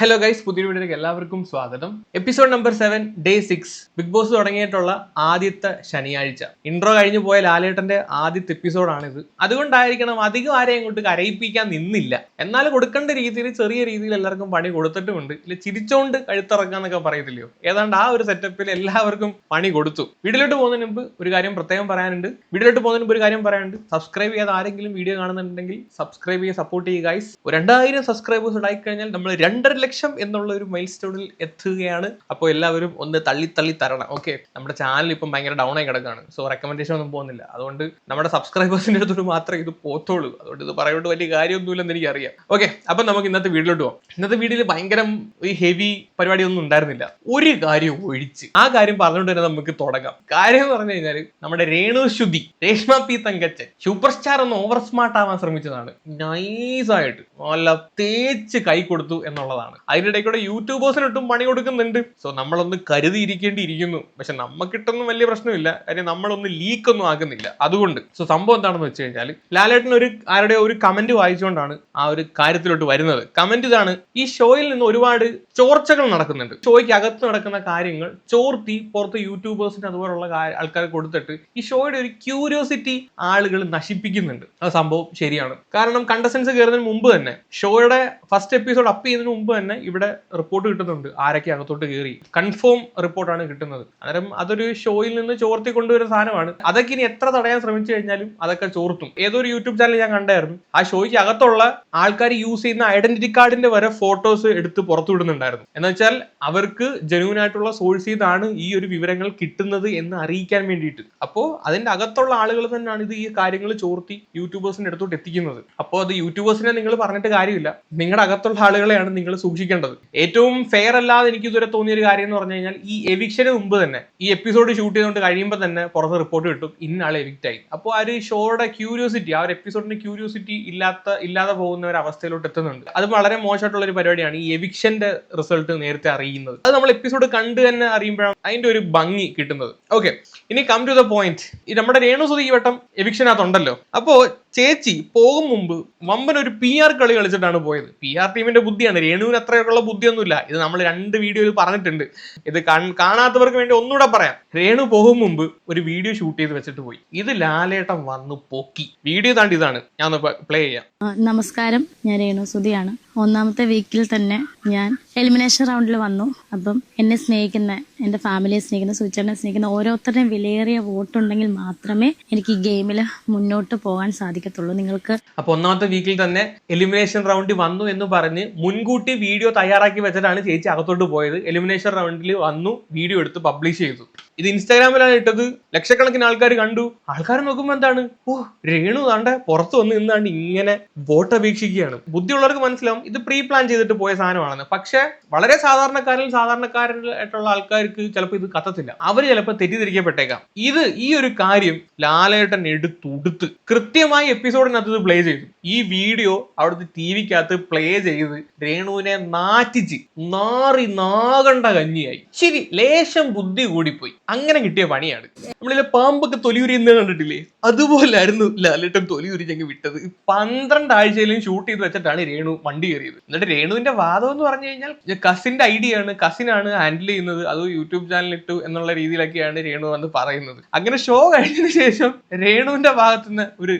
Hello guys പുതിയ വീഡിയോയിലേക്ക് എല്ലാവർക്കും സ്വാഗതം. Episode number seven day six Bigg Boss തുടങ്ങിയിട്ടുള്ള ആദ്യത്തെ ശനിയാഴ്ച. ഇൻട്രോ കഴിഞ്ഞു പോയ ലാലേട്ടന്റെ ആദ്യത്തെ എപ്പിസോഡാണിത് അതുകൊണ്ടായിരിക്കണം അധികം ആരെയും ഇങ്ങോട്ട് കരയിപ്പിക്കാൻ നിന്നില്ല. എന്നാൽ കൊടുക്കേണ്ട രീതിയിൽ ചെറിയ രീതിയിൽ എല്ലാവർക്കും പണി കൊടുത്തിട്ടുമുണ്ട്. ഇല്ല ചിരിച്ചോണ്ട് കഴുത്തിറക്കാന്നൊക്കെ പറയത്തില്ലയോ? ഏതാണ്ട് ആ ഒരു സെറ്റപ്പിൽ എല്ലാവർക്കും പണി കൊടുത്തു. വീട്ടിലോട്ട് പോകുന്നതിന് മുമ്പ് ഒരു കാര്യം പ്രത്യേകം പറയാനുണ്ട്. വീട്ടിലോട്ട് പോകുന്നതിന് മുമ്പ് ഒരു കാര്യം പറയാനുണ്ട്. സബ്സ്ക്രൈബ് ചെയ്യാതെ ആരെങ്കിലും വീഡിയോ കാണുന്നുണ്ടെങ്കിൽ സബ്സ്ക്രൈബ് ചെയ്യാൻ സപ്പോർട്ട് ചെയ്യുക ഗൈസ് രണ്ടായിരം സബ്സ്ക്രൈബേഴ്സ് ഉണ്ടായി കഴിഞ്ഞാൽ നമ്മൾ രണ്ടര ലക്ഷം എന്നുള്ള ഒരു മൈൽ സ്റ്റോണിൽ എത്തുകയാണ്. അപ്പോൾ എല്ലാവരും ഒന്ന് തള്ളി തള്ളി തരണം. ഓക്കെ നമ്മുടെ ചാനൽ ഇപ്പം ഭയങ്കര ഡൗൺ ആയി കിടക്കാണ്. സോ റെക്കമെൻഡേഷൻ ഒന്നും പോകുന്നില്ല. അതുകൊണ്ട് നമ്മുടെ സബ്സ്ക്രൈബേഴ്സിന്റെ അടുത്തോട് മാത്രമേ ഇത് പോത്തോളൂ അതുകൊണ്ട് ഇത് പറയുന്നത് വലിയ കാര്യമൊന്നുമില്ലെന്ന് എനിക്കറിയാം. ഓക്കെ അപ്പം നമുക്ക് ഇന്നത്തെ വീട്ടിലോട്ട് പോകാം ഇന്നത്തെ വീട്ടിൽ ഭയങ്കര ഈ ഹെവി പരിപാടിയൊന്നും ഉണ്ടായിരുന്നില്ല. ഒരു കാര്യം ഒഴിച്ച്. ആ കാര്യം പറഞ്ഞുകൊണ്ട് തന്നെ നമുക്ക് തുടങ്ങാം. കാര്യം എന്ന് പറഞ്ഞു കഴിഞ്ഞാൽ നമ്മുടെ Renu Sudhi Reshma P Thankachan super star ഒന്ന് ഓവർ സ്മാർട്ട് ആവാൻ ശ്രമിച്ചതാണ്. നൈസായിട്ട് നല്ല തേച്ച് കൈ കൊടുത്തു എന്നുള്ളതാണ്. അതിന്റെ ഇടയിൽ കൂടെ യൂട്യൂബേഴ്സിനൊട്ടും പണി കൊടുക്കുന്നുണ്ട്. സോ നമ്മളൊന്ന് കരുതിയിരിക്കേണ്ടിയിരിക്കുന്നു. പക്ഷെ നമുക്കിട്ടൊന്നും വലിയ പ്രശ്നമില്ല. കാര്യം നമ്മളൊന്ന് ലീക്ക് ഒന്നും ആക്കുന്നില്ല. അതുകൊണ്ട്. സോ സംഭവം എന്താണെന്ന് വെച്ച് കഴിഞ്ഞാൽ ലാലേട്ടൻ ഒരു ആരുടെ ഒരു കമന്റ് വായിച്ചുകൊണ്ടാണ് ആ ഒരു കാര്യത്തിലോട്ട് വരുന്നത്. കമന്റ് ഇതാണ് ഈ ഷോയിൽ നിന്ന് ഒരുപാട് ചോർച്ചകൾ നടക്കുന്നുണ്ട്. ഷോയ്ക്ക് അകത്ത് നടക്കുന്ന കാര്യങ്ങൾ ചോർത്തി പുറത്ത് യൂട്യൂബേഴ്സിന് അതുപോലുള്ള ആൾക്കാർ കൊടുത്തിട്ട് ഈ ഷോയുടെ ഒരു ക്യൂരിയോസിറ്റി ആളുകൾ നശിപ്പിക്കുന്നുണ്ട്. ആ സംഭവം ശരിയാണ്. കാരണം കണ്ടസ്റ്റൻസ് കയറുന്നതിന് മുമ്പ് തന്നെ ഷോയുടെ ഫസ്റ്റ് എപ്പിസോഡ് അപ്പ് ചെയ്യുന്നതിന് മുമ്പ് തന്നെ ഇവിടെ റിപ്പോർട്ട് കിട്ടുന്നുണ്ട് ആരൊക്കെ അകത്തോട്ട് കയറി കൺഫേം റിപ്പോർട്ടാണ് കിട്ടുന്നത്. അന്നേരം അതൊരു ഷോയിൽ നിന്ന് ചോർത്തി കൊണ്ടുവരുന്ന സാധനമാണ്. അതൊക്കെ ഇനി എത്ര തടയാൻ ശ്രമിച്ചു കഴിഞ്ഞാലും അതൊക്കെ ചോർത്തും. ഏതൊരു യൂട്യൂബ് ചാനൽ ഞാൻ കണ്ടായിരുന്നു. ആ ഷോയ്ക്ക് അകത്തുള്ള ആൾക്കാർ യൂസ് ചെയ്യുന്ന ഐഡന്റിറ്റി കാർഡിന്റെ വരെ ഫോട്ടോസ് എടുത്ത് പുറത്തു വിടുന്നുണ്ടായിരുന്നു. എന്ന് വെച്ചാൽ അവർക്ക് ജനുവൻ ആയിട്ടുള്ള സോഴ്സിൽ നിന്നാണ് ഈ ഒരു വിവരങ്ങൾ കിട്ടുന്നത് എന്ന് അറിയിക്കാൻ വേണ്ടിയിട്ട്. അപ്പോൾ അതിന്റെ അകത്തുള്ള ആളുകൾ തന്നെയാണ് ഇത് ഈ കാര്യങ്ങൾ ചോർത്തി യൂട്യൂബേഴ്സിന്റെ അടുത്തോട്ട് എത്തിക്കുന്നത്. അപ്പോൾ അത് യൂട്യൂബേഴ്സിനെ നിങ്ങൾ പറഞ്ഞിട്ട് കാര്യമില്ല. നിങ്ങളുടെ അകത്തുള്ള ആളുകളെയാണ് നിങ്ങൾ സൂക്ഷിക്കേണ്ടത്. ഏറ്റവും ഫെയർ അല്ലാതെ എനിക്ക് ഇതുവരെ തോന്നിയ ഒരു കാര്യം എന്ന് പറഞ്ഞു കഴിഞ്ഞാൽ ഈ എവിക്ഷന് മുമ്പ് തന്നെ ഈ എപ്പിസോഡ് ഷൂട്ട് ചെയ്തുകൊണ്ട് കഴിയുമ്പോൾ തന്നെ പുറത്ത് റിപ്പോർട്ട് കിട്ടും ഇന്ന ആൾ എവിക്റ്റ് ആയി. അപ്പോൾ ആ ഒരു ഷോയുടെ ക്യൂരിയോസിറ്റി ആ ഒരു എപ്പിസോഡിന്റെ ക്യൂരിയോസിറ്റി ഇല്ലാത്ത ഇല്ലാതെ പോകുന്ന ഒരു അവസ്ഥയിലോട്ട് എത്തുന്നുണ്ട്. അത് വളരെ മോശമായിട്ടുള്ള ഒരു പരിപാടിയാണ് ഈ എവിക്ഷന്റെ റിസൾട്ട് നേരത്തെ അറിയുന്നത്. അത് നമ്മൾ എപ്പിസോഡ് കണ്ട് തന്നെ അറിയുമ്പോഴാണ് അതിന്റെ ഒരു ഭംഗി കിട്ടുന്നത്. ഓക്കെ ഇനി കം ടു ദ പോയിന്റ് നമ്മുടെ രേണുസുതി ഈ വട്ടം എവിക്ഷനകത്തുണ്ടല്ലോ അപ്പോ ചേച്ചി പോകും മുമ്പ് വമ്പൻ ഒരു പി ആർ കളി കളിച്ചിട്ടാണ് പോയത്. പി ആർ ടീമിന്റെ ബുദ്ധിയാണ്. രേണുവിന് അത്രയൊക്കെയുള്ള ബുദ്ധിയൊന്നുമില്ല. ഇത് നമ്മൾ രണ്ട് വീഡിയോയിൽ പറഞ്ഞിട്ടുണ്ട്. ഇത് കാണാത്തവർക്ക് വേണ്ടി ഒന്നുകൂടെ പറയാം. രേണു പോകും മുമ്പ് ഒരു വീഡിയോ ഷൂട്ട് ചെയ്ത് വെച്ചിട്ട് പോയി. ഇത് ലാലേട്ടം വന്ന് പൊക്കി. വീഡിയോ താണ്ടി ഇതാണ്. ഞാൻ പ്ലേ ചെയ്യാം. നമസ്കാരം. ഞാൻ രേണു സുധിയാണ്. ഒന്നാമത്തെ വീക്കിൽ തന്നെ ഞാൻ എലിമിനേഷൻ റൗണ്ടിൽ വന്നു. അപ്പം എന്നെ സ്നേഹിക്കുന്ന എന്റെ ഫാമിലിയെ സ്നേഹിക്കുന്ന സൂചനെ സ്നേഹിക്കുന്ന ഓരോരുത്തരുടെയും വിലയേറിയ വോട്ടുണ്ടെങ്കിൽ മാത്രമേ എനിക്ക് ഈ ഗെയിമിൽ മുന്നോട്ട് പോകാൻ സാധിക്കത്തുള്ളൂ. നിങ്ങൾക്ക് അപ്പൊ ഒന്നാമത്തെ വീക്കിൽ തന്നെ എലിമിനേഷൻ റൗണ്ടിൽ വന്നു എന്ന് പറഞ്ഞ് മുൻകൂട്ടി വീഡിയോ തയ്യാറാക്കി വെച്ചിട്ടാണ് ചേച്ചി അകത്തോട്ട് പോയത്. എലിമിനേഷൻ റൗണ്ടിൽ വന്നു വീഡിയോ എടുത്ത് പബ്ലിഷ് ചെയ്തു. ഇത് ഇൻസ്റ്റാഗ്രാമിലാണ് ഇട്ടത്. ലക്ഷക്കണക്കിന് ആൾക്കാർ കണ്ടു. ആൾക്കാർ നോക്കുമ്പോൾ എന്താണ്? ഓ രേണു താണ്ട പുറത്ത് വന്ന് നിന്നാണ്ട് ഇങ്ങനെ വോട്ട് അപേക്ഷിക്കുകയാണ്. ബുദ്ധിയുള്ളവർക്ക് മനസ്സിലാവും ഇത് പ്രീ പ്ലാൻ ചെയ്തിട്ട് പോയ സാധനമാണെന്ന്. പക്ഷെ വളരെ സാധാരണക്കാരിൽ സാധാരണക്കാരായിട്ടുള്ള ആൾക്കാർക്ക് ചിലപ്പോൾ ഇത് കത്തത്തില്ല. അവർ ചിലപ്പോൾ തെറ്റിദ്ധരിക്കപ്പെട്ടേക്കാം. ഇത് ഈ ഒരു കാര്യം ലാലേട്ടൻ എടുത്തുടുത്ത് കൃത്യമായി എപ്പിസോഡിനകത്ത് ഇത് പ്ലേ ചെയ്തു. ഈ വീഡിയോ അവിടുത്തെ ടി വിക്കകത്ത് പ്ലേ ചെയ്ത് രേണുവിനെ നാറ്റിച്ച് നാറി നാകണ്ട കഞ്ഞിയായി. ശരി ലേശം ബുദ്ധി കൂടിപ്പോയി. അങ്ങനെ കിട്ടിയ പണിയാണ്. നമ്മളിലെ പാമ്പൊക്കെ തൊലിയുരിയുന്ന കണ്ടിട്ടില്ലേ? അതുപോലായിരുന്നു ലാലേട്ടൻ തൊലിയുരിഞ്ഞങ്ങ് വിട്ടത്. പന്ത്രണ്ട് ആഴ്ചയിലും ഷൂട്ട് ചെയ്ത് വെച്ചിട്ടാണ് രേണു വണ്ടി കയറിയത് എന്നിട്ട് രേണുവിന്റെ വാദം എന്ന് പറഞ്ഞു കഴിഞ്ഞാൽ കസിന്റെ ഐഡിയ ആണ് കസിനാണ് ഹാൻഡിൽ ചെയ്യുന്നത്. അത് യൂട്യൂബ് ചാനൽ ഇട്ടു എന്നുള്ള രീതിയിലൊക്കെയാണ് രേണു വന്ന് പറയുന്നത്. അങ്ങനെ ഷോ കഴിഞ്ഞതിന് ശേഷം രേണുവിന്റെ ഭാഗത്ത് നിന്ന് ഒരു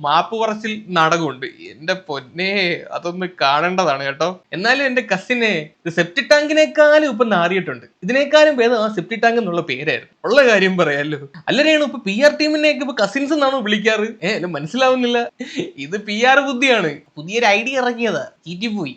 മാപ്പ് പറച്ചിൽ നടകുണ്ട് എന്റെ പൊന്നെ അതൊന്ന് കാണേണ്ടതാണ് കേട്ടോ. എന്നാലും എന്റെ കസിനെ സെപ്റ്റി ടാങ്കിനേക്കാളും ഇപ്പൊ നാറിയിട്ടുണ്ട്. ഇതിനേക്കാളും ഭേദം ആ സെപ്റ്റി ടാങ്ക് എന്നുള്ള പേരായിരുന്നു. ഉള്ള കാര്യം പറയാലോ. അല്ല രേണു ഇപ്പൊ പി ആർ ടീമിനെയൊക്കെ ഇപ്പൊ കസിൻസ് എന്നാണോ വിളിക്കാറ്? ഏഹ് മനസ്സിലാവുന്നില്ല. ഇത് പി ആർ ബുദ്ധിയാണ്. പുതിയൊരു ഐഡിയ ഇറങ്ങിയതാ പോയി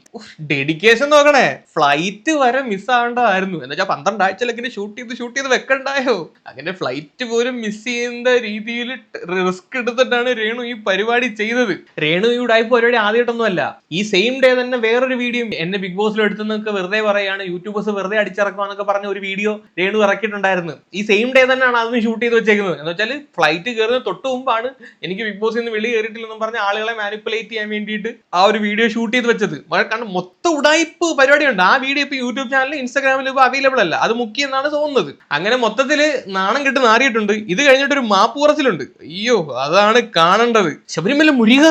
ഡെഡിക്കേഷൻ നോക്കണേ. ഫ്ലൈറ്റ് വരെ മിസ് ആവേണ്ടതായിരുന്നു എന്ന് വെച്ചാൽ പന്ത്രണ്ട് ആഴ്ചയിലൊക്കെ ഷൂട്ട് ചെയ്ത് ഷൂട്ട് ചെയ്ത് വെക്കണ്ടായോ? അങ്ങനെ ഫ്ലൈറ്റ് പോലും മിസ് ചെയ്യുന്ന രീതിയിൽ റിസ്ക് എടുത്തിട്ടാണ് രേണു ഈ പരിപാടി ചെയ്തത്. രേണു ഈ ഉടായ്പ പരിപാടി ആദ്യമായിട്ടൊന്നുമല്ല. ഈ സെയിം ഡേ തന്നെ വേറൊരു വീഡിയോ എന്നെ ബിഗ് ബോസിൽ എടുത്തെന്നൊക്കെ വെറുതെ പറയാണ് യൂട്യൂബേഴ്സ് വെറുതെ അടിച്ചിറക്കുവാന്നൊക്കെ പറഞ്ഞ ഒരു വീഡിയോ രേണു ഇറക്കിയിട്ടുണ്ടായിരുന്നു. ഈ സെയിം ഡേ തന്നെയാണ് അതും ഷൂട്ട് ചെയ്ത് വെച്ചേക്കുന്നത്. എന്ന് വെച്ചാൽ ഫ്ലൈറ്റ് കയറുന്ന തൊട്ട് മുമ്പാണ് എനിക്ക് ബിഗ് ബോസിൽ നിന്ന് വെളി കയറിയിട്ടില്ലെന്നും പറഞ്ഞ ആളുകളെ മാനിപ്പുലേറ്റ് ചെയ്യാൻ വേണ്ടിയിട്ട് ആ ഒരു വീഡിയോ ഷൂട്ട് ചെയ്ത് വെച്ചത്. കാരണം മൊത്തം ഉടായ്പ് പരിപാടിയുണ്ട്. ആ വീഡിയോ ഇപ്പൊ യൂട്യൂബ് ചാനലിൽ ഇൻസ്റ്റാഗ്രാമിൽ ഇപ്പൊ അവൈലബിൾ അല്ല. അത് മുക്കിയെന്നാണ് തോന്നുന്നത്. അങ്ങനെ മൊത്തത്തിൽ നാണം കെട്ട് നാറിയിട്ടുണ്ട്. ഇത് കഴിഞ്ഞിട്ട് ഒരു മാപ്പ് കുറച്ചിലുണ്ട്. അയ്യോ അതാണ് കാണേണ്ടത്. ശബരിമല മുരുക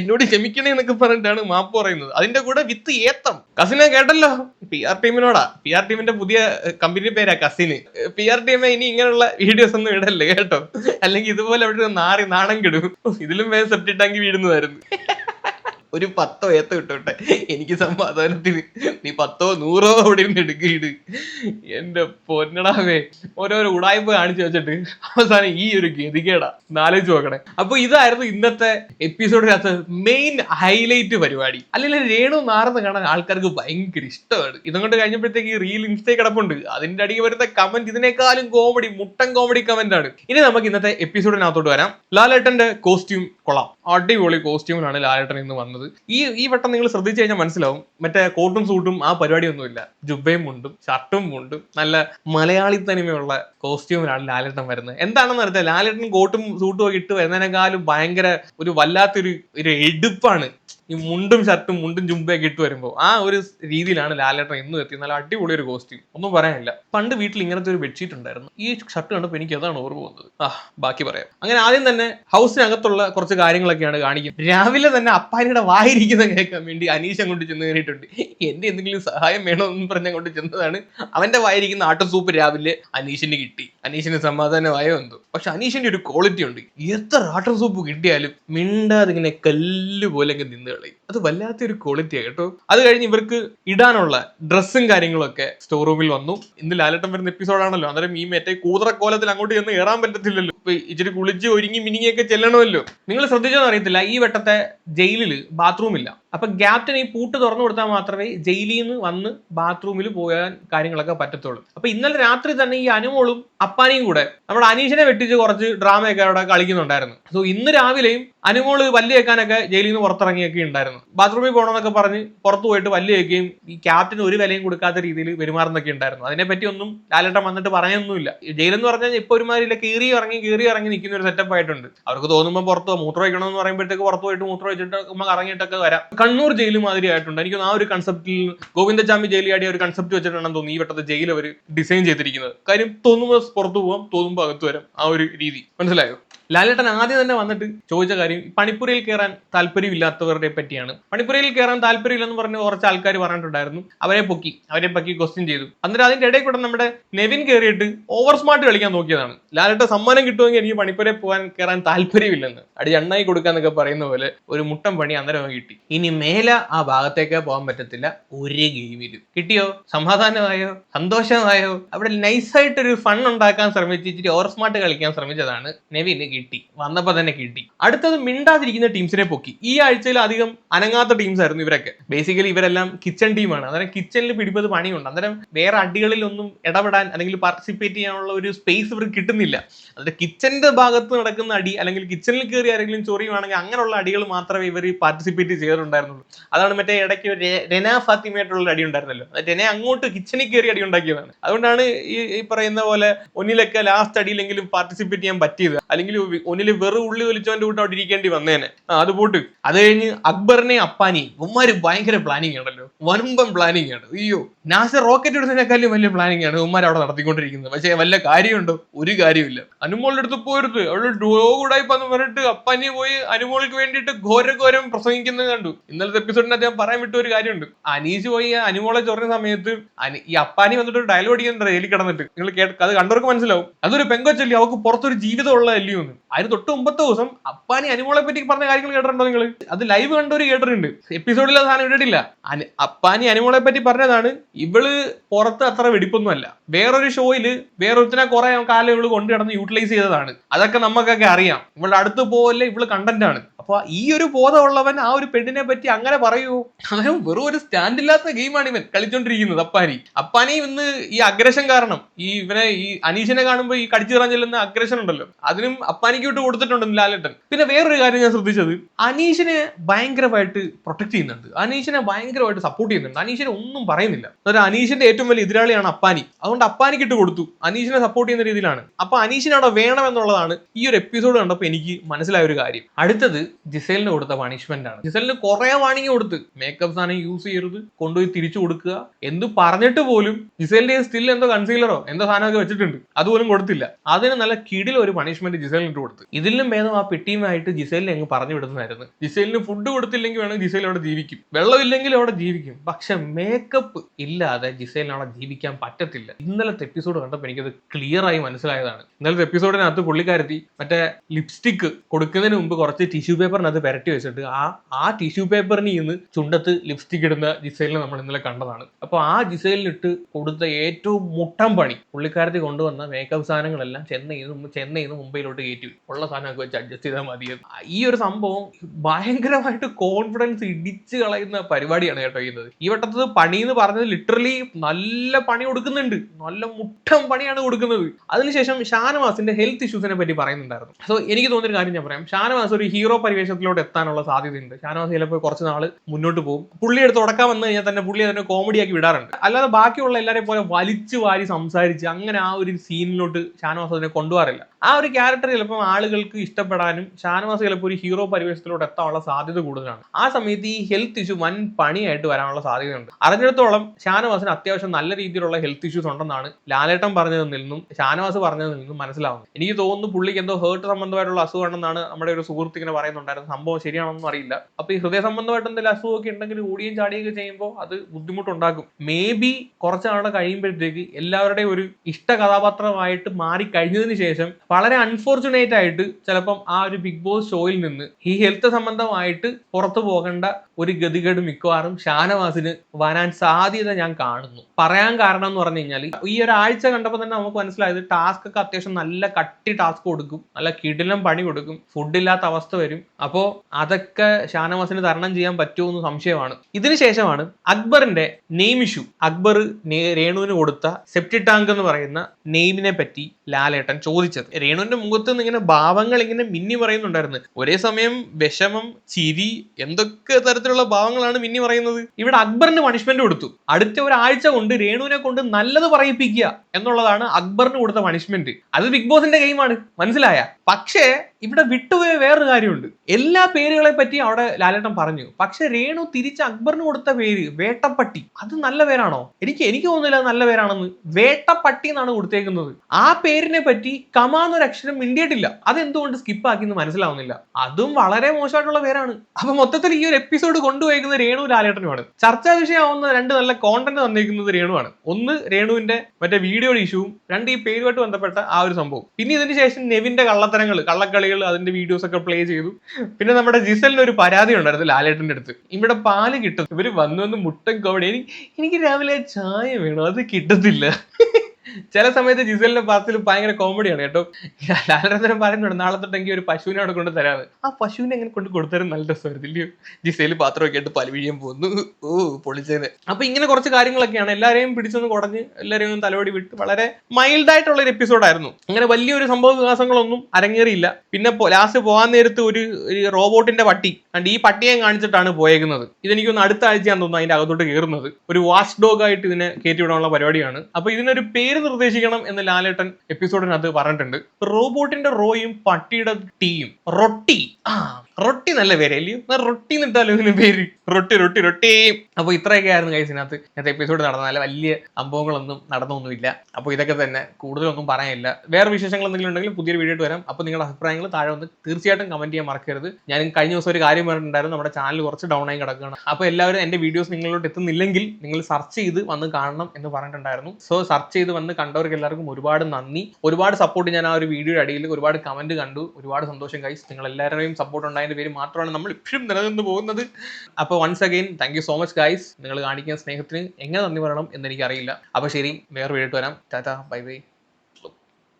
എന്നോട് ക്ഷമിക്കണേ എന്നൊക്കെ പറഞ്ഞിട്ടാണ് മാപ്പ് പറയുന്നത്. അതിന്റെ കൂടെ വിത്ത് ഏത്തം. കസിനെ കേട്ടല്ലോ? പി ആർ ടീമിനോടാ. പി ആർ ടീമിന്റെ പുതിയ കമ്പനി പേരാ കസിന്. പി ആർ ടീമെ ഇനി ഇങ്ങനെയുള്ള വീഡിയോസ് ഒന്നും ഇടല്ലേ കേട്ടോ? അല്ലെങ്കിൽ ഇതുപോലെ അവിടെ നാറി നാണം കെടും. ഇതിലും വേഗം സെപ്റ്റി ടാങ്കി വീഴുന്നതായിരുന്നു. ഒരു പത്തോ ഏത്തോ ഇട്ടോട്ടെ. എനിക്ക് സമാധാനത്തിന് നീ പത്തോ നൂറോ അവിടെ ഇരുന്ന് എടുക്കിയിട്ട് എന്റെ പൊന്നടാവേ. ഓരോരോ ഉടായ്പ കാണിച്ചു വെച്ചിട്ട് അവസാനം ഈ ഒരു ഗതികേടാ. നാലോചിച്ച് നോക്കണേ. അപ്പൊ ഇതായിരുന്നു ഇന്നത്തെ എപ്പിസോഡിനകത്ത് മെയിൻ ഹൈലൈറ്റ് പരിപാടി. അല്ലെങ്കിൽ രേണു നാർന്ന് കാണാൻ ആൾക്കാർക്ക് ഭയങ്കര ഇഷ്ടമാണ്. ഇതും കൊണ്ട് കഴിഞ്ഞപ്പോഴത്തേക്ക് റീൽ ഇൻസ്റ്റേ കിടപ്പുണ്ട്. അതിന്റെ അടിയിൽ വരുന്ന കമന്റ് ഇതിനേക്കാളും കോമഡി മുട്ടൻ കോമഡി കമന്റ് ആണ്. ഇനി നമുക്ക് ഇന്നത്തെ എപ്പിസോഡിനകത്തോട്ട് വരാം. ലാലേട്ടന്റെ കോസ്റ്റ്യൂം കൊള്ളാം. അടിപൊളി കോസ്റ്റ്യൂമിലാണ് ലാലേട്ടൻ ഇന്ന് വന്നത്. ഈ ഈ വട്ടം നിങ്ങൾ ശ്രദ്ധിച്ചു കഴിഞ്ഞാൽ മനസ്സിലാവും. മറ്റേ കോട്ടും സൂട്ടും ആ പരിപാടി പരിപാടിയൊന്നുമില്ല. ജുബയും മുണ്ടും ഷർട്ടും മുണ്ടും നല്ല മലയാളി തനിമയുള്ള കോസ്റ്റ്യൂമിലാണ് ലാലേട്ടൻ വരുന്നത്. എന്താണെന്ന് അറിയാം ലാലേട്ടൻ കോട്ടും സൂട്ടും ഒക്കെ ഇട്ട് വരുന്നതിനേക്കാളും ഭയങ്കര ഒരു വല്ലാത്തൊരു ഒരു എടുപ്പാണ്. ഈ മുണ്ടും ഷർട്ടും മുണ്ടും ജുമ്പയൊക്കെ ഇട്ട് വരുമ്പോൾ ആ ഒരു രീതിയിലാണ് ലാലേട്ടൻ എന്നും എത്തി നല്ല അടിപൊളി ഒരു കോസ്റ്റ്യൂം ഒന്നും പറയാനില്ല. പണ്ട് വീട്ടിൽ ഇങ്ങനത്തെ ഒരു ബെഡ്ഷീറ്റ് ഉണ്ടായിരുന്നു. ഈ ഷർട്ട് കണ്ടപ്പോൾ എനിക്ക് അതാണ് ഓർമ്മ വന്നത്. ആ ബാക്കി പറയാം. അങ്ങനെ ആദ്യം തന്നെ ഹൗസിനകത്തുള്ള കുറച്ച് കാര്യങ്ങളൊക്കെയാണ് കാണിക്കുന്നത്. രാവിലെ തന്നെ അപ്പാരിയുടെ വായിരിക്കുന്ന കേൾക്കാൻ വേണ്ടി അനീഷ് അങ്ങോട്ട് ചെന്ന് കയറിയിട്ടുണ്ട്. എന്റെ എന്തെങ്കിലും സഹായം വേണമെന്ന് പറഞ്ഞ് അങ്ങോട്ട് ചെന്നതാണ്. അവന്റെ വായിരിക്കുന്ന ആട്ട സൂപ്പ് രാവിലെ അനീഷിന് കിട്ടി. അനീഷിന് സമാധാനമായോ എന്തോ പക്ഷെ അനീഷിന്റെ ഒരു ക്വാളിറ്റി ഉണ്ട്. എത്ര ആട്ടർ സൂപ്പ് കിട്ടിയാലും മിണ്ടാതെ ഇങ്ങനെ കല്ല് പോലെ അങ്ങ് നിന്ന് കളയും. അത് വല്ലാത്ത ഒരു ക്വാളിറ്റിയാണ് കേട്ടോ. അത് കഴിഞ്ഞ് ഇവർക്ക് ഇടാനുള്ള ഡ്രസ്സും കാര്യങ്ങളൊക്കെ സ്റ്റോർ റൂമിൽ വന്നു. ഇന്ന് ലാലട്ടം വരുന്ന എപ്പിസോഡാണല്ലോ അന്നേരം ഈ മറ്റേ കൂതറക്കോലത്തിൽ അങ്ങോട്ട് ചെന്ന് കയറാൻ പറ്റത്തില്ലല്ലോ. ഇപ്പൊ ഇച്ചിരി കുളിച്ച് ഒരുങ്ങി മിനിങ്ങിയൊക്കെ ചെല്ലണമല്ലോ. നിങ്ങൾ ശ്രദ്ധിച്ചോന്ന് അറിയത്തില്ല ഈ വട്ടത്തെ ജയിലിൽ ബാത്റൂം ഇല്ല. അപ്പൊ ക്യാപ്റ്റൻ ഈ പൂട്ട് തുറന്നു കൊടുത്താൽ മാത്രമേ ജയിലിൽ നിന്ന് വന്ന് ബാത്റൂമിൽ പോകാൻ കാര്യങ്ങളൊക്കെ പറ്റത്തുള്ളൂ. അപ്പൊ ഇന്നലെ രാത്രി തന്നെ ഈ അനുമോളും അപ്പാനിയും കൂടെ നമ്മുടെ അനീഷിനെ വെട്ടിച്ച് കുറച്ച് ഡ്രാമയൊക്കെ അവിടെ കളിക്കുന്നുണ്ടായിരുന്നു. സോ ഇന്ന് രാവിലെയും അനുമോൾ വല്ല് കേൾക്കാനൊക്കെ ജയിലിൽ നിന്ന് പുറത്തിറങ്ങിയൊക്കെ ഉണ്ടായിരുന്നു. ബാത്റൂമിൽ പോകണമെന്നൊക്കെ പറഞ്ഞ് പുറത്തു പോയിട്ട് വല്ല് കേൾക്കുകയും ഈ ക്യാപ്റ്റന് ഒരു വിലയും കൊടുക്കാത്ത രീതിയിൽ പെരുമാറുന്നൊക്കെ ഉണ്ടായിരുന്നു. അതിനെപ്പറ്റി ഒന്നും ലാലേട്ടൻ വന്നിട്ട് പറയാനൊന്നുമില്ല ജയിലെന്ന് പറഞ്ഞാൽ ഇപ്പൊ ഒരുമാതിരി കീറി ഇറങ്ങി കീറി ഇറങ്ങി നിൽക്കുന്ന ഒരു സെറ്റപ്പ് ആയിട്ടുണ്ട്. അവർക്ക് തോന്നുമ്പോൾ പുറത്ത് മൂത്രം എന്ന് പറയുമ്പോഴത്തേക്ക് പുറത്ത് പോയിട്ട് മൂത്രം വെച്ചിട്ട് ഉമ്മ ഇറങ്ങിയിട്ടൊക്കെ വരാം. കണ്ണൂർ ജയിൽ മാതിരി ആയിട്ടുണ്ട്. എനിക്ക് ആ ഒരു കൺസെപ്റ്റിൽ ഗോവിന്ദചാമി ജയിലിയാടിയ ഒരു കൺസെപ്റ്റ് വെച്ചിട്ടാണെന്ന് തോന്നുന്നു ഈ വട്ടത്തെ ജയിൽ അവർ ഡിസൈൻ ചെയ്തിരിക്കുന്നത്. കാര്യം തോന്നുമ്പോൾ പുറത്തു പോകാം തോന്നുമ്പോൾ അകത്ത് വരാം. ആ ഒരു രീതി. മനസ്സിലായോ? ലാലേട്ടൻ ആദ്യം തന്നെ വന്നിട്ട് ചോദിച്ച കാര്യം പണിപ്പുരയിൽ കയറാൻ താല്പര്യമില്ലാത്തവരുടെ പറ്റിയാണ്. പണിപ്പുരയിൽ കയറാൻ താല്പര്യമില്ലെന്ന് പറഞ്ഞ് കുറച്ച് ആൾക്കാർ പറഞ്ഞിട്ടുണ്ടായിരുന്നു. അവരെ പൊക്കി അവരെ പൊക്കി ക്വസ്റ്റ്യൻ ചെയ്തു. എന്നിട്ട് അതിന്റെ ഇടയിൽ കൂടെ നമ്മുടെ നെവിൻ കയറിയിട്ട് ഓവർ സ്മാർട്ട് കളിക്കാൻ നോക്കിയതാണ്. ലാലേട്ടൻ സമ്മാനം കിട്ടുമെങ്കിൽ എനിക്ക് പണിപ്പുരയിൽ പോകാൻ കയറാൻ താല്പര്യമില്ലെന്ന്. അടി എണ്ണായി കൊടുക്കാന്നൊക്കെ പറയുന്ന പോലെ ഒരു മുട്ടൻ പണി അന്നേരം കിട്ടി. ഇനി മേല ആ ഭാഗത്തേക്ക് പോകാൻ പറ്റത്തില്ല. ഒരേ ഗെയിമിലും കിട്ടിയോ? സമാധാനമായോ? സന്തോഷമായോ? അവിടെ നൈസായിട്ടൊരു ഫൺ ഉണ്ടാക്കാൻ ശ്രമിച്ച് ഓവർ സ്മാർട്ട് കളിക്കാൻ ശ്രമിച്ചതാണ് നെവിന് കിട്ടി. വന്നപ്പോ തന്നെ കിട്ടി. അടുത്തത് മിണ്ടാതിരിക്കുന്ന ടീംസിനെ പൊക്കി. ഈ ആഴ്ചയിൽ അധികം അനങ്ങാത്ത ടീംസ് ആയിരുന്നു ഇവരൊക്കെ. ബേസിക്കലി ഇവരെല്ലാം കിച്ചൺ ടീമാണ് അന്നേരം കിച്ചണിൽ പിടിപ്പത് പണിയുണ്ട്. അന്നേരം വേറെ അടികളിൽ ഒന്നും ഇടപെടാൻ അല്ലെങ്കിൽ പാർട്ടിസിപ്പേറ്റ് ചെയ്യാനുള്ള ഒരു സ്പേസ് ഇവർക്ക് കിട്ടുന്നില്ല. അതിന്റെ കിച്ചന്റെ ഭാഗത്ത് നടക്കുന്ന അടി അല്ലെങ്കിൽ കിച്ചണിൽ കയറി ആരെങ്കിലും ചൊറിയുവാണെങ്കിൽ അങ്ങനെയുള്ള അടികൾ മാത്രമേ ഇവർ പാർട്ടിസിപ്പേറ്റ് ചെയ്യാറുണ്ടായിരുന്നുള്ളൂ. അതാണ് മറ്റേ ഇടയ്ക്ക് രന ഫാത്തിമയായിട്ടുള്ള അടി ഉണ്ടായിരുന്നല്ലോ. രന അങ്ങോട്ട് കിച്ചണിൽ കയറി അടി ഉണ്ടാക്കിയതാണ്. അതുകൊണ്ടാണ് ഈ പറയുന്ന പോലെ ഒന്നിലൊക്കെ ലാസ്റ്റ് അടിയിലെങ്കിലും പാർട്ടിസിപ്പേറ്റ് ചെയ്യാൻ പറ്റിയത്. അല്ലെങ്കിൽ ഒന്നിൽ വെറു ഉള്ളി വലിച്ചവന്റെ കൂട്ടം അവിടെ ഇരിക്കേണ്ടി വന്നേനെ. അത് പോട്ട്. അത് കഴിഞ്ഞ് അക്ബറിനെ അപ്പാനി ഉമ്മാര് ഭയങ്കര പ്ലാനിങ് ആണല്ലോ. വനുമ്പം പ്ലാനിങ് ആണ്. അയ്യോ നാസ റോക്കറ്റ് എടുത്തതിനേക്കാളും വലിയ പ്ലാനിങ് ആണ് ഉമ്മാർ അവിടെ നടത്തിക്കൊണ്ടിരിക്കുന്നത്. പക്ഷേ വല്ല കാര്യമുണ്ടോ? ഒരു കാര്യമില്ല അനുമോളുടെ അടുത്ത് പോരുത്. അവൾ പന്ന് പറഞ്ഞിട്ട് അപ്പാനി പോയി അനുമോൾക്ക് വേണ്ടിയിട്ട് ഘോര ഘോരം പ്രസംഗിക്കുന്നത് കണ്ടു. ഇന്നലത്തെ എപ്പിസോഡിനകത്ത് ഞാൻ പറയാൻ വിട്ട ഒരു കാര്യമുണ്ട്. അനീഷ് പോയി അനുമോളെ ചൊറിഞ്ഞ സമയത്ത് ഈ അപ്പാനി വന്നിട്ട് ഒരു ഡയലോഗ് അടിക്കുന്നുണ്ട് ജയിലിൽ കിടന്നിട്ട്. നിങ്ങൾ കേട്ട് അത് കണ്ടവർക്ക് മനസ്സിലാവും. അതൊരു പെങ്കൊച്ചല്ലേ അവൾക്ക് പുറത്തൊരു ജീവിതം ഉള്ളതല്ലയോ അതിന് തൊട്ട് മുമ്പത്തെ ദിവസം അപ്പാനി അനുമോളെ പറ്റി പറഞ്ഞ കാര്യങ്ങൾ കേട്ടിട്ടുണ്ടോ നിങ്ങൾ അത് ലൈവ് കണ്ടൊരു കേട്ടിട്ടുണ്ട്. എപ്പിസോഡിൽ അത് സാധനം ഇട്ടിട്ടില്ല. അപ്പാനി അനുമോളെ പറ്റി പറഞ്ഞതാണ് ഇവൾ പുറത്ത് അത്ര വെടിപ്പൊന്നുമല്ല. വേറൊരു ഷോയിൽ വേറൊരുത്തിനെ കുറെ കാലം ഇവൾ കൊണ്ടു കിടന്ന് യൂട്ടിലൈസ് ചെയ്തതാണ്. അതൊക്കെ നമുക്കൊക്കെ അറിയാം. ഇവളുടെ അടുത്ത് പോകല്ലേ ഇവൾ കണ്ടന്റ് ആണ്. അപ്പൊ ഈ ഒരു ബോധമുള്ളവൻ ആ ഒരു പെണ്ണിനെ പറ്റി അങ്ങനെ പറയൂ. അവൻ വെറും ഒരു സ്റ്റാൻഡ് ഇല്ലാത്ത ഗെയിമാണ് ഇവൻ കളിച്ചോണ്ടിരിക്കുന്നത് അപ്പാനി. അപ്പാനി ഇന്ന് ഈ അഗ്രഷൻ കാരണം ഈ ഇവനെ ഈ അനീഷിനെ കാണുമ്പോൾ ഈ കടിച്ചു കളഞ്ഞ ചെല്ലുന്ന അഗ്രഷൻ ഉണ്ടല്ലോ. അതിനും അപ്പാനിക്ക് വിട്ട് കൊടുത്തിട്ടുണ്ട് ലാലേട്ടൻ. പിന്നെ വേറൊരു കാര്യം ഞാൻ ശ്രദ്ധിച്ചത് അനീഷിനെ ഭയങ്കരമായിട്ട് പ്രൊട്ടക്ട് ചെയ്യുന്നുണ്ട്. അനീഷിനെ ഭയങ്കരമായിട്ട് സപ്പോർട്ട് ചെയ്യുന്നുണ്ട്. അനീഷിനെ ഒന്നും പറയുന്നില്ല. അതായത് അനീഷിന്റെ ഏറ്റവും വലിയ എതിരാളിയാണ് അപ്പാനി. അതുകൊണ്ട് അപ്പാനിക്ക് ഇട്ട് കൊടുത്തു. അനീഷിനെ സപ്പോർട്ട് ചെയ്യുന്ന രീതിയിലാണ്. അപ്പൊ അനീഷിനെ അവിടെ വേണം എന്നുള്ളതാണ് ഈ ഒരു എപ്പിസോഡ് കണ്ടപ്പോൾ എനിക്ക് മനസ്സിലായ ഒരു കാര്യം. അടുത്തത് ജിസേലിന് കൊടുത്ത പണിഷ്മെന്റ് ആണ്. ജിസേലിന് കുറെ വാണിങ് കൊടുത്ത്. മേക്കപ്പ് സാധനം യൂസ് ചെയ്യരുത്. കൊണ്ടുപോയി തിരിച്ചു കൊടുക്കുക. എന്ത് പറഞ്ഞിട്ട് പോലും ജിസേലിന്റെ സ്റ്റിൽ എന്തോ കൺസീലറോ എന്തോ സാധനമൊക്കെ വെച്ചിട്ടുണ്ട്. അതുപോലും കൊടുത്തില്ല. അതിന് നല്ല കിടിൽ ഒരു പണിഷ്മെന്റ് ജിസേലിന് ഇട്ട് കൊടുത്ത്. ഇതിലും ഭേദം ആ പെട്ടിയുമായിട്ട് ജിസേലിനെ അങ്ങ് പറഞ്ഞു വിടുന്നതായിരുന്നു. ജിസേലിന് ഫുഡ് കൊടുത്തില്ലെങ്കിൽ വേണം ജിസേൽ അവിടെ ജീവിക്കും. വെള്ളം ഇല്ലെങ്കിൽ അവിടെ ജീവിക്കും. പക്ഷെ മേക്കപ്പ് ഇല്ലാതെ ജിസേലിന് അവിടെ ജീവിക്കാൻ പറ്റത്തില്ല. ഇന്നലത്തെ എപ്പിസോഡ് കണ്ടപ്പോൾ എനിക്കത് ക്ലിയർ ആയി മനസ്സിലായതാണ്. ഇന്നലത്തെ എപ്പിസോഡിനകത്ത് പുള്ളിക്കാരത്തി മറ്റേ ലിപ്സ്റ്റിക് കൊടുക്കുന്നതിന് മുമ്പ് കുറച്ച് ടിഷ്യൂ പേപ്പറിനകത്ത് പെരട്ടി വെച്ചിട്ട് ആ ആ ടിഷ്യൂ പേപ്പറിന് ഇന്ന് ചുണ്ടത്ത് ലിപ്സ്റ്റിക് ഇടുന്ന ജിസൈലിനെ നമ്മൾ ഇന്നലെ കണ്ടതാണ്. അപ്പോൾ ആ ജിസൈലിനിട്ട് കൊടുത്ത ഏറ്റവും മുട്ടം പണി പുള്ളിക്കാരത്തി കൊണ്ടുവന്ന മേക്കപ്പ് സാധനങ്ങളെല്ലാം ചെന്നൈയിൽ നിന്ന് ചെന്നൈയിൽ മുംബൈയിലോട്ട് കയറ്റി. ഉള്ള സാധനമൊക്കെ വെച്ച് അഡ്ജസ്റ്റ് ചെയ്താൽ മതി ഈ ഒരു സംഭവം ഭയങ്കരമായിട്ട് കോൺഫിഡൻസ് ഇടിച്ച് കളയുന്ന പരിപാടിയാണ് കേട്ടോ ചെയ്യുന്നത് ഈ വട്ടത്തത് പണി എന്ന് പറഞ്ഞത് ലിറ്ററലി നല്ല പണി കൊടുക്കുന്നുണ്ട്. നല്ല മുട്ടം പണിയാണ് കൊടുക്കുന്നത്. അതിനുശേഷം ഷാനവാസിന്റെ ഹെൽത്ത് ഇഷ്യൂസിനെ പറ്റി പറയുന്നുണ്ടായിരുന്നു. സോ എനിക്ക് തോന്നിയൊരു കാര്യം ഞാൻ പറയാം. ഷാനവാസ് ഒരു ഹീറോ പരിവേഷത്തിലോട്ട് എത്താനുള്ള സാധ്യതയുണ്ട്. ഷാനവാസ് ചിലപ്പോൾ കുറച്ച് നാൾ മുന്നോട്ട് പോകും. പുള്ളി എടുത്ത് തുടക്കം വന്നു കഴിഞ്ഞാൽ തന്നെ പുള്ളി അതിനെ കോമഡിയാക്കി വിടാറുണ്ട്. അല്ലാതെ ബാക്കിയുള്ള എല്ലാവരെയും പോലെ വലിച്ചു വാരി സംസാരിച്ച് അങ്ങനെ ആ ഒരു സീനിലോട്ട് ഷാനവാസ് അതിനെ കൊണ്ടുപോകാറില്ല. ആ ഒരു ക്യാരക്ടർ ചിലപ്പോൾ ആളുകൾക്ക് ഇഷ്ടപ്പെടാനും ഷാനവാസ് ചിലപ്പോൾ ഒരു ഹീറോ പരിവേഷത്തിലോട്ട് എത്താനുള്ള സാധ്യത കൂടുതലാണ്. ആ സമയത്ത് ഈ ഹെൽത്ത് ഇഷ്യൂ വൻ പണിയായിട്ട് വരാനുള്ള സാധ്യതയുണ്ട്. അറിഞ്ഞിടത്തോളം ഷാനവാസിന് അത്യാവശ്യം നല്ല രീതിയിലുള്ള ഹെൽത്ത് ഇഷ്യൂസ് ഉണ്ടെന്നാണ് ലാലേട്ടൻ പറഞ്ഞതിൽ നിന്നും ഷാനവാസ് പറഞ്ഞതിൽ നിന്നും മനസ്സിലാവുന്നത്. എനിക്ക് തോന്നുന്നു പുള്ളിക്ക് എന്തോ ഹേർട്ട് സംബന്ധമായിട്ടുള്ള അസുഖമാണെന്നാണ് നമ്മുടെ ഒരു സുഹൃത്ത് ഇങ്ങനെ സംഭവം ശരിയാണെന്നൊന്നും അറിയില്ല. അപ്പൊ ഈ ഹൃദയ സംബന്ധമായിട്ട് എന്തെങ്കിലും അസുഖമൊക്കെ ഉണ്ടെങ്കിൽ ഓടിയും ചാടിയൊക്കെ ചെയ്യുമ്പോൾ അത് ബുദ്ധിമുട്ടുണ്ടാക്കും. മേ ബി കുറച്ച് നാളെ കഴിയുമ്പോഴത്തേക്ക് എല്ലാവരുടെയും ഒരു ഇഷ്ട കഥാപാത്രമായിട്ട് മാറി കഴിഞ്ഞതിന് ശേഷം വളരെ അൺഫോർച്ചുനേറ്റ് ആയിട്ട് ചിലപ്പം ആ ഒരു ബിഗ് ബോസ് ഷോയിൽ നിന്ന് ഈ ഹെൽത്ത് സംബന്ധമായിട്ട് പുറത്തു പോകേണ്ട ഒരു ഗതികേട് മിക്കവാറും ഷാനവാസിന് വരാൻ സാധ്യത ഞാൻ കാണുന്നു. പറയാൻ കാരണം എന്ന് പറഞ്ഞു കഴിഞ്ഞാൽ ഈ ഒരാഴ്ച കണ്ടപ്പോൾ തന്നെ നമുക്ക് മനസ്സിലായത് ടാസ്ക് ഒക്കെ അത്യാവശ്യം നല്ല കട്ടി ടാസ്ക് കൊടുക്കും. നല്ല കിടിലം പണി കൊടുക്കും. ഫുഡില്ലാത്ത അവസ്ഥ വരും. അപ്പോൾ അതൊക്കെ ഷാനവാസിന് തരണം ചെയ്യാൻ പറ്റുമോ എന്ന് സംശയമാണ് ഇതിനുശേഷമാണ് അക്ബറിന്റെ നെയിം ഇഷ്യൂ. അക്ബർ രേണുവിന് കൊടുത്ത സെപ്റ്റി ടാങ്ക് എന്ന് പറയുന്ന നെയിമിനെ പറ്റി ലാലേട്ടൻ ചോദിച്ചത്. രേണുവിന്റെ മുഖത്ത് നിന്ന് ഇങ്ങനെ ഭാവങ്ങൾ ഇങ്ങനെ മിന്നി പറയുന്നുണ്ടായിരുന്നു. ഒരേ സമയം വിഷമം ചിരി എന്തൊക്കെ തരത്തിലുള്ള ഭാവങ്ങളാണ് മിന്നി പറയുന്നത്? ഇവിടെ അക്ബറിന് പണിഷ്മെന്റ് കൊടുത്തു. അടുത്ത ഒരാഴ്ച കൊണ്ട് രേണുവിനെ കൊണ്ട് നല്ലത് പറയിപ്പിക്കുക എന്നുള്ളതാണ് അക്ബറിന് കൊടുത്ത പണിഷ്മെന്റ് അത് ബിഗ് ബോസിന്റെ ഗെയിമാണ്. മനസ്സിലായ? പക്ഷേ ഇവിടെ വിട്ടുപോയ വേറൊരു കാര്യമുണ്ട്. എല്ലാ പേരുകളെ പറ്റി അവിടെ ലാലേട്ടൻ പറഞ്ഞു. പക്ഷെ രേണു തിരിച്ച് അക്ബറിന് കൊടുത്ത പേര് വേട്ടപ്പട്ടി. അത് നല്ല പേരാണോ? എനിക്ക് എനിക്ക് തോന്നുന്നില്ല നല്ല പേരാണെന്ന്. വേട്ടപ്പട്ടി എന്നാണ് കൊടുത്തേക്കുന്നത്. ആ പേരിനെ പറ്റി കമാന്നൊരു അക്ഷരം മിണ്ടിയിട്ടില്ല. അതെന്തുകൊണ്ട് സ്കിപ്പ് ആക്കി എന്ന് മനസ്സിലാവുന്നില്ല. അതും വളരെ മോശമായിട്ടുള്ള പേരാണ്. അപ്പൊ മൊത്തത്തിൽ ഈ ഒരു എപ്പിസോഡ് കൊണ്ടുപോയിരിക്കുന്നത് രേണു ലാലേട്ടനുമാണ്. ചർച്ചാ വിഷയമാവുന്ന രണ്ട് നല്ല കോണ്ടന്റ് തന്നിരിക്കുന്നത് രേണുവാണ്. ഒന്ന് രേണുവിന്റെ മറ്റേ വീഡിയോ ഇഷ്യൂവും രണ്ട് ഈ പേരുമായിട്ട് ബന്ധപ്പെട്ട ആ ഒരു സംഭവം പിന്നെ ഇതിന് ശേഷം നെവിന്റെ കള്ളത്തരങ്ങൾ കള്ളക്കളികൾ അതിന്റെ വീഡിയോസ് ഒക്കെ പ്ലേ ചെയ്തു. പിന്നെ നമ്മുടെ ജിസലിന് ഒരു പരാതി ഉണ്ടായിരുന്നു ലാലേട്ടന്റെ അടുത്ത്. ഇവിടെ പാൽ കിട്ടും. ഇവർ വന്നു വന്ന് മുട്ടൻ കോമഡി എനിക്ക് രാവിലെ ചായ വേണം. അത് കിട്ടത്തില്ല. ചില സമയത്ത് ജിസലിന്റെ പാർട്ടിൽ ഭയങ്കര കോമഡിയാണ് കേട്ടോ. ലാലരന്തരം പറയുന്നുണ്ട് നാളെ തൊട്ട് എനിക്ക് ഒരു പശുവിനെ അവിടെ കൊണ്ട് തരാറ് ആ പശുവിനെ എങ്ങനെ കൊണ്ട് കൊടുത്തരും? നല്ല രസമായിരുന്നു ഇല്ലയോ ജിസേൽ പാത്രമൊക്കെ ആയിട്ട് പലവിഴിയാൻ പോകുന്നു ഓ പൊളിച്ചത് അപ്പൊ ഇങ്ങനെ കുറച്ച് കാര്യങ്ങളൊക്കെയാണ്. എല്ലാവരെയും പിടിച്ചൊന്ന് കുടഞ്ഞ് എല്ലാവരെയും തലവടി വിട്ട് വളരെ മൈൽഡ് ആയിട്ടുള്ള ഒരു എപ്പിസോഡായിരുന്നു അങ്ങനെ വലിയൊരു സംഭവ വികാസങ്ങളൊന്നും അരങ്ങേറിയില്ല. പിന്നെ ലാസ്റ്റ് പോകാൻ നേരത്ത് ഒരു റോബോട്ടിന്റെ പട്ടി. കണ്ട് ഈ പട്ടിയെ കാണിച്ചിട്ടാണ് പോയേക്കുന്നത്. ഇതെനിക്കൊന്ന് അടുത്ത ആഴ്ചയാണ് തോന്നുന്നു അതിന്റെ അകത്തോട്ട് കയറുന്നത് ഒരു വാച്ച് ഡോഗ് ആയിട്ട് ഇതിനെ കയറ്റി വിടാനുള്ള പരിപാടിയാണ്. അപ്പൊ ഇതിനൊരു പേര് നിർദ്ദേശിക്കണം എന്ന് ലാലേട്ടൻ എപ്പിസോഡിനകത്ത് പറഞ്ഞിട്ടുണ്ട്. റോബോട്ടിന്റെ റോയും പട്ടിയുടെ ടീയും റൊട്ടി. ആ റൊട്ടി നല്ല പേര്. അല്ലയോ റൊട്ടി എന്നിട്ടാലോ ഇതിന് പേര്? റൊട്ടി റൊട്ടി റൊട്ടി. അപ്പൊ ഇത്രയൊക്കെ ആയിരുന്നു കൈസിനകത്ത് ഇന്നത്തെ എപ്പിസോഡ് നടന്നാൽ വലിയ സംഭവങ്ങളൊന്നും നടന്നൊന്നുമില്ല. അപ്പോൾ ഇതൊക്കെ തന്നെ കൂടുതലൊന്നും പറയാനില്ല. വേറെ വിശേഷങ്ങൾ എന്തെങ്കിലും ഉണ്ടെങ്കിലും പുതിയൊരു വീഡിയോ ആയിട്ട് വരാം. അപ്പോൾ നിങ്ങളുടെ അഭിപ്രായങ്ങൾ താഴെ ഒന്ന് തീർച്ചയായിട്ടും കമന്റ് ചെയ്യാൻ മറക്കരുത്. ഞാൻ കഴിഞ്ഞ ദിവസം ഒരു കാര്യം പറഞ്ഞിട്ടുണ്ടായിരുന്നു. നമ്മുടെ ചാനൽ കുറച്ച് ഡൗൺ ആയി കിടക്കുകയാണ്. അപ്പോൾ എല്ലാവരും എന്റെ വീഡിയോസ് നിങ്ങളിലോട്ട് എത്തുന്നില്ലെങ്കിൽ നിങ്ങൾ സെർച്ച് ചെയ്ത് വന്ന് കാണണം എന്ന് പറഞ്ഞിട്ടുണ്ടായിരുന്നു. സോ സെർച്ച് ചെയ്ത് വന്ന് കണ്ടവർക്ക് എല്ലാവർക്കും ഒരുപാട് നന്ദി. ഒരുപാട് സപ്പോർട്ട് ഞാൻ ആ ഒരു വീഡിയോയുടെ അടിയിൽ ഒരുപാട് കമന്റ് കണ്ടു. ഒരുപാട് സന്തോഷം കൈസ് നിങ്ങൾ എല്ലാവരുടെയും സപ്പോർട്ട് ഉണ്ടായതിന്റെ പേര് മാത്രമാണ് നമ്മൾ ഇപ്പോഴും നിലനിന്ന് പോകുന്നത്. അപ്പോൾ once again thank you so much guys നിങ്ങൾ കാണിക്കുന്ന സ്നേഹത്തിന് എങ്ങനെ നന്ദി പറയണം എന്ന് എനിക്കറിയില്ല. അപ്പോൾ ശരി വേറെ വീട്ടിൽ വരാം. ടാറ്റ ബൈ ബൈ.